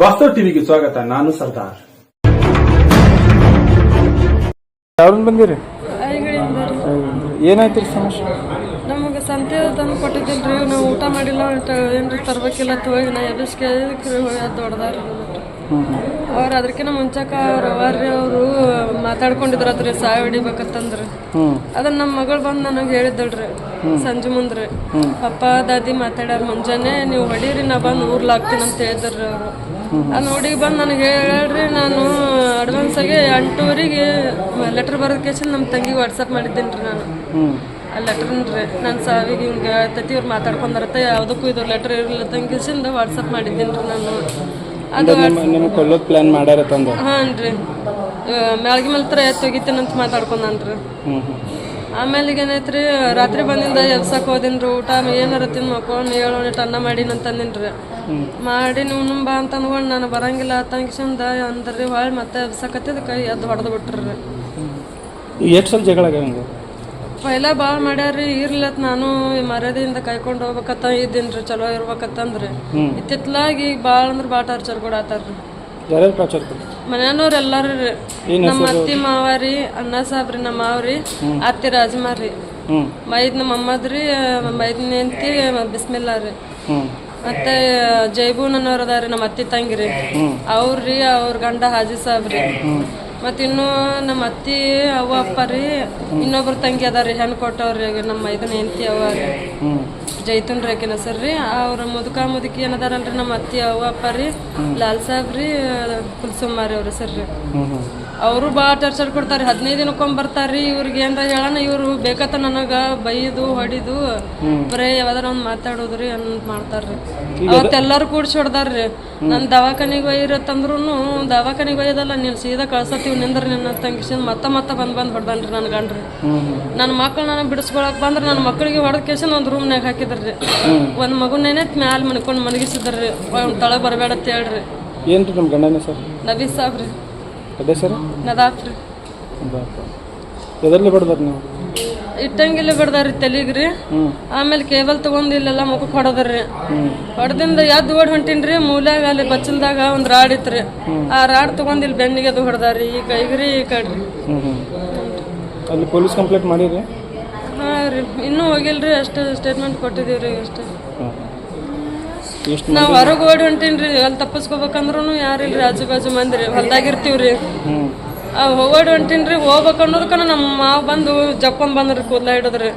ವಾಸ್ತವ್ ಟಿವಿಗೆ ಸ್ವಾಗತ ನಾನು ಸರ್ದಾರ್. ಯಾವ್ದನ್ ಬಂದಿರಿ? ಏನಾಯ್ತು ಸಮಸ್ಯೆ? ನಮಗೆ ಸಂತೆ ತಂದು ಕೊಟ್ಟಿದ್ದಿಲ್ರಿ ನಾವು ಊಟ ಮಾಡಿಲ್ಲ ಅಂತ ಏನ್ರಿ ತರ್ಬೇಕಿಲ್ಲ ಅಂತ ಹೋಗಿ ನಾ ಎಬ್ಬಿಸ್ಕೆ ಹೋಗಿ ದೊಡ್ಡದಾರ ಅವ್ರು ಅದಕ್ಕಿಂತ ಮುಂಚಕ ರವಾರಿ ಅವ್ರಿ ಅವರು ಮಾತಾಡ್ಕೊಂಡಿದ್ರು ಅದ್ರಿ ಸಾಯ ಹೊಡಿಬೇಕಂತಂದ್ರಿ. ಅದನ್ನ ನಮ್ಮ ಮಗಳು ಬಂದು ನನಗೆ ಹೇಳಿದ್ದಳ್ರಿ ಸಂಜೆ ಮುಂದ್ರಿ. ಪಪ್ಪ ದಾದಿ ಮಾತಾಡ್ಯಾರ ಮುಂಜಾನೆ ನೀವು ಹೊಡೀರಿ ನಾ ಬಂದು ಊರ್ಲಾಗ್ತೀನಿ ಅಂತ ಹೇಳಿದ್ರಿ ಅವರು. ನೋಡಿ ಬಂದು ನನಗೆ ಹೇಳ್ರಿ ನಾನು ಅಡ್ವಾನ್ಸ್ ಆಗಿ ಎಂಟೂವರೆಗೆ ಲೆಟರ್ ಬರೋದ್ ಕೇಸಿ ನಮ್ಮ ತಂಗಿಗೆ ವಾಟ್ಸಪ್ ಮಾಡಿದ್ದೀನಿ ರೀ ನಾನು ಆ ಲೆಟರ್ ರೀ ನನ್ನ ಸಾವಿಗೆ ಹಿಂಗೆ ತತಿ ಅವ್ರು ಮಾತಾಡ್ಕೊಂಡಿರತ್ತೆ ಯಾವುದಕ್ಕೂ ಇದು ಲೆಟರ್ ಇರಲಿಲ್ಲ ತಂಗಿಸಿಂದ ವಾಟ್ಸಪ್ ಮಾಡಿದ್ದೀನಿ ರೀ ನಾನು. ಅದು ನಿಮ್ಗೆ ಕೊಲ್ಲೋದು ಪ್ಲ್ಯಾನ್ ಮಾಡ್ಯಾರ ತಂದ? ಹಾಂ ರೀ ಮ್ಯಾಳ್ಗಿ ಮೇಲೆ ತರ ಎತ್ತು ಒಗಿತೀನಿ ಅಂತ ಮಾತಾಡ್ಕೊಂಡಾನ್ರಿ ಆಮೇಲೆ ಏನೈತ್ರಿ ರಾತ್ರಿ ಬಂದಿಂದ ಎಲ್ಸಕ್ ಹೋದಿನ್ರಿ ಊಟ ಏನಾರ ತಿಂದು ಮಕ್ಕೊಂಡು ಏಳು ಅನ್ನ ಮಾಡೀನಿ ಅಂತ ಅಂದಿನ್ರಿ. ಮಾಡಿ ನೀವು ಬಾ ಅಂತ ಅಂದ್ಕೊಂಡು ನಾನು ಬರಂಗಿಲ್ಲ ತಂಗಿಸಿಂದ ಅಂದ್ರಿ ಹೊಳ್ಳಿ ಮತ್ತೆ ಎಬ್ಸಕತ್ತಿದ ಕೈ ಎದ್ದು ಹೊಡೆದು ಬಿಟ್ರಿ ಎಷ್ಟು ಸಲ ಜಗಳ ಪೈಲ ಭಾಳ ಮಾಡ್ಯಾರ್ರಿ ಇರ್ಲತ್ ನಾನು ಮರ್ಯಾದೆಯಿಂದ ಕೈಕೊಂಡು ಹೋಗ್ಬೇಕತ್ತ ರೀ ಚಲೋ ಇರ್ಬೇಕತ್ತಂದ್ರಿ ಇತ್ತಿತ್ಲಾಗಿ ಈಗ ಭಾಳ ಅಂದ್ರೆ ಭಾಳ ಟಾರ್ಚರ್ ಕೊಡತ್ತಾರ್ರಿ ಯಾರ್ಯಾರು ಮನ್ಯಾನವ್ರು ಎಲ್ಲಾರು ರೀ. ನಮ್ಮ ಅತ್ತಿ ಮಾವರಿ ಅಣ್ಣ ಸಾಬ್ರಿ ನಮ್ಮ ಮಾವ್ರಿ ಅತ್ತಿ ರಾಜಮಾರಿ ಹ್ಞೂ ನಮ್ಮ ಅಮ್ಮದ್ರಿ ಮೈದ್ನ ನಿಂತಿ ಬಿಸ್ಮಿಲ್ಲಾ ರೀ. ಹ್ಞೂ ಮತ್ತೆ ಜೈಬೂನ್ ಅನ್ನೋರ್ ಅದಾರಿ ನಮ್ಮ ಅತ್ತಿ ತಂಗಿರಿ ಅವ್ರಿ ಅವ್ರ ಗಂಡ ಹಾಜಿ ಸಾಬ್ರಿ ಮತ್ತ ಇನ್ನು ನಮ್ಮ ಅತ್ತಿ, ಅವ್ವ, ಅಪ್ಪ ರೀ, ಇನ್ನೊಬ್ರು ತಂಗಿ ಅದಾರಿ ಹೆಣ್ಣು ಕೊಟ್ಟವ್ರಿ ನಮ್ಮ ಇದನ್ನ ಹೆಂಡತಿ ಅವ್ವ ರೀ. ಜೈತುನ್ ರೇಖಿನ ಸರ್ ರೀ. ಅವ್ರ ಮುದುಕ ಮುದುಕಿ ಏನದಾರಲ್ರಿ ನಮ್ಮ ಅತ್ತಿ, ಅವ್ವ, ಅಪ್ಪ ರೀ, ಲಾಲ್ ಸಾಬ್ ರೀ ಕುಲ್ಸುಮಾರಿ ಅವ್ರಿ ಸರ್ ರೀ. ಅವರು ಭಾಳ ಟಾರ್ಚರ್ ಕೊಡ್ತಾರೆ. ಹದಿನೈದು ದಿನಕ್ಕೊಮ್ಮೆ ಬರ್ತಾರ್ರಿ ಇವ್ರಿಗೆ. ಏನಾರ ಹೇಳೋಣ ಇವರು ಬೇಕತ್ತ ನನಗೆ ಬೈದು ಹೊಡಿದು ಬರೇ ಯಾವ್ದಾರ ಒಂದು ಮಾತಾಡೋದ್ರಿ ಅಂತ ಮಾಡ್ತಾರ್ರಿ ಅವತ್ತೆಲ್ಲರೂ ಕೂಡ್ಸಿ ಹೊಡ್ದಾರ್ರಿ ನನ್ನ ದವಾಖಾನಿಗೆ ಒಯ್ಯಿರತ್ತಂದ್ರೂ ದವಾಖಾನಿಗೆ ಒಯ್ಯೋದಲ್ಲ ನೀನು ಸೀದಾ ಕಳ್ಸತ್ತೀವಿ ನಿಂದ್ರ ನಿನ್ನ ತಂಗಿಸಿ ಮತ್ತೆ ಮತ್ತೆ ಬಂದು ಬಂದು ಹೊಡ್ದಾನ್ರಿ ನನ್ನ ಗಂಡ್ರಿ. ನನ್ನ ಮಕ್ಳು ನಾನು ಬಿಡಿಸ್ಕೊಳಕ್ ಬಂದ್ರೆ ನನ್ನ ಮಕ್ಕಳಿಗೆ ಹೊಡೆದ ಕೇಸಿನ ಒಂದು ರೂಮ್ನಾಗ ಹಾಕಿದ್ರಿ ಒಂದು ಮಗುನೇನೆ ಮ್ಯಾಲ ಮನ್ಕೊಂಡು ಮಲಗಿಸಿದ್ರಿ ಒಂದ್ ತಳ ಬರಬೇಡ ಅಂತ ಹೇಳ್ರಿ. ಏನು ರೀ ನಮ್ಮ ಗಂಡನೇ ಸರ್? ನವೀಸ್ ಸಾಬ್ರಿ. ಅದೇ ಸರ್ ನದಾಫ್ರಿ ಎದರ್ಲಿ ಬಡ್ದಾರ ನೀವು? ಇಟ್ಟಂಗಿಲ್ಲ ಬಿಡ್ದಾರಿ ತಲೆಗ್ರಿ. ಆಮೇಲೆ ಕೇಬಲ್ ತಗೊಂಡ್ ಇಲ್ಲೆಲ್ಲ ಮುಖಕ್ಕೆ ಹೊಡೆದ್ರಿ ಹೊಡೆದಿಂದ ಎದ್ದು ಓಡ್ ಹೊಂಟಿನ್ರಿ ಮೂಲ್ಯಾಗ ಅಲ್ಲಿ ಬಚ್ಚಲ್ದಾಗ ಒಂದ್ ರಾಡ್ ಇತ್ರಿ. ಆ ರಾಡ್ ತಗೊಂಡ್ ಇಲ್ಲಿ ಬೆನ್ನಿಗೆ ಅದು ಹೊಡೆದಾರಿ ಈ ಕೈಗ್ರಿ ಈ ಕಡ್ರಿ. ಅಲ್ಲಿ ಪೊಲೀಸ್ ಕಂಪ್ಲೇಂಟ್ ಮಾಡಿರಿ? ಹಾ ರೀ. ಇನ್ನೂ ಹೋಗಿಲ್ರಿ ಅಷ್ಟೇ ಸ್ಟೇಟ್ಮೆಂಟ್ ಕೊಟ್ಟಿದೀವ್ರಿ ಅಷ್ಟೇ. ಹೊರಗೆ ನಾವ್ ಹೊರಗ್ ಓಡಿ ಹೊಂಟೀನ್ರಿ ಅಲ್ಲಿ ತಪ್ಪಿಸ್ಕೋಬೇಕಂದ್ರೂ ಯಾರಿಲ್ರಿ ಆಜು ಬಾಜು ಮಂದಿರಿ ಹೊಲ್ದಾಗಿರ್ತೀವ್ರಿ. ಓಡಿ ಹೊಂಟೀನ್ರಿ ಹೋಗ್ಬೇಕು ಅನ್ನೋದಕ್ಕನ ನಮ್ಮ ಮಾವ ಬಂದು ಜಕ್ಕೊಂಡ್ ಬಂದ್ರಿ ಕೂದ್ಲ ಹಿಡಿದ್ರಿ.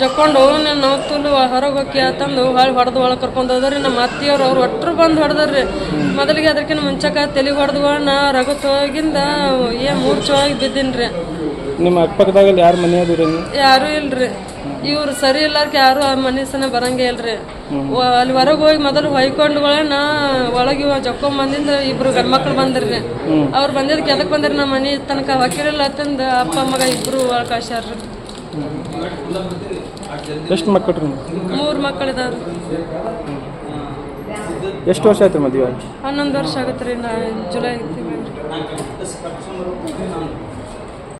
ಜಕ್ಕೊಂಡು ನಾನು ತುಲು ಹೊರಗೆ ಹೋಗಿ ಅಂತಂದು ಹೊಳ್ ಹೊಡೆದು ಒಳಗೆ ಕರ್ಕೊಂಡು ಹೋದ್ರಿ ನಮ್ಮ ಅತ್ತಿಯವ್ರು ಅವ್ರು ಒಟ್ಟರು ಬಂದು ಹೊಡೆದ್ರಿ. ಮೊದಲಿಗೆ ಅದಕ್ಕಿಂತ ಮುಂಚಕ ತಲೆಗೆ ಹೊಡೆದ್ವ ನಾ ರಗತ್ ಹೋಗಿಂದ ಏ ಮೂರ್ಛವಾಗಿ ಬಿದ್ದೀನ್ರಿ. ನಿಮ್ಮ ಅಕ್ಕಪಕ್ಕದಾಗಲ್ಲಿ ಯಾರು ಮನೆ ನೀವು ಯಾರು ಇಲ್ರಿ. ಇವ್ರು ಸರಿ ಇಲ್ಲಾರ್ಕ ಯಾರು ಆ ಮನಸ್ಸನ ಬರಂಗೇ ಇಲ್ರಿ. ವ- ಅಲ್ಲಿ ಹೊರಗೆ ಹೋಗಿ ಮೊದಲು ಹೊಯ್ಕೊಂಡು ಒಳಗೆ ಇವ ಜಕ್ಕೊಂಡ್ ಬಂದಿಂದ ಇಬ್ರು ಗಂಡ್ಮಕ್ಳು ಬಂದ್ರಿ. ಅವ್ರು ಬಂದಿದ್ದಕ್ಕೆ ಎದಕ್ ಬಂದ್ರಿ ನಮ್ಮ ಮನೆ ತನಕ. ಹೊಕ್ಕಿರಲ್ಲ ಅಂತಂದು ಅಪ್ಪ ಮಗ ಇಬ್ರು ಒಳಗೆ ಕಳ್ಸ್ಯಾರ್ರಿ ಎಷ್ಟು ಮಕ್ಕಳು ರೀ ನೀವು ಮೂರು ಮಕ್ಕಳಿದಾವ್ರಿ. ಎಷ್ಟು ವರ್ಷ ಆಯ್ತು ಮದುವೆ? ಆಗಿ ಹನ್ನೊಂದು ವರ್ಷ ಆಗತ್ತೆ ರೀ ನಾ ಜುಲೈ